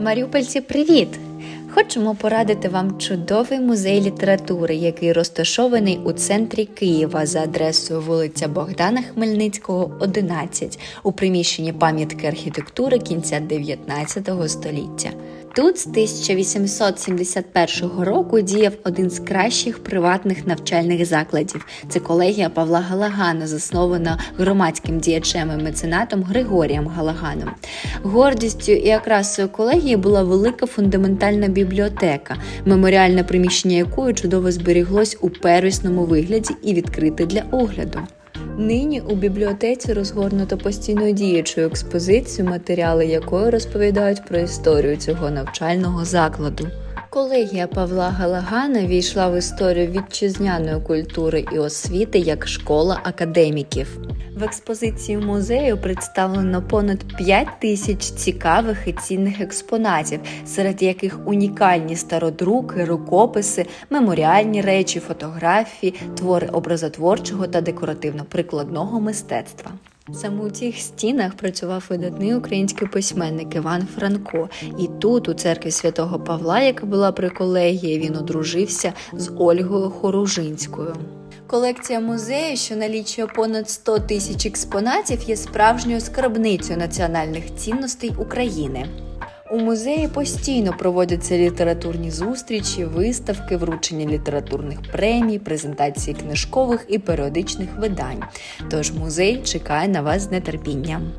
Маріупольці, привіт! Хочемо порадити вам чудовий музей літератури, який розташований у центрі Києва за адресою вулиця Богдана Хмельницького, 11, у приміщенні пам'ятки архітектури кінця 19 століття. Тут з 1871 року діяв один з кращих приватних навчальних закладів. Це колегія Павла Галагана, заснована громадським діячем і меценатом Григорієм Галаганом. Гордістю і окрасою колегії була велика фундаментальна бібліотека, меморіальне приміщення якої чудово зберіглось у первісному вигляді і відкрите для огляду. Нині у бібліотеці розгорнуто постійно діючу експозицію, матеріали якої розповідають про історію цього навчального закладу. Колегія Павла Галагана війшла в історію вітчизняної культури і освіти як школа академіків. В експозиції музею представлено понад 5 тисяч цікавих і цінних експонатів, серед яких унікальні стародруки, рукописи, меморіальні речі, фотографії, твори образотворчого та декоративно-прикладного мистецтва. Саме у цих стінах працював видатний український письменник Іван Франко, і тут, у церкві святого Павла, яка була при колегії, він одружився з Ольгою Хоружинською. Колекція музею, що налічує понад 100 тисяч експонатів, є справжньою скарбницею національних цінностей України. У музеї постійно проводяться літературні зустрічі, виставки, вручення літературних премій, презентації книжкових і періодичних видань. Тож музей чекає на вас з нетерпінням.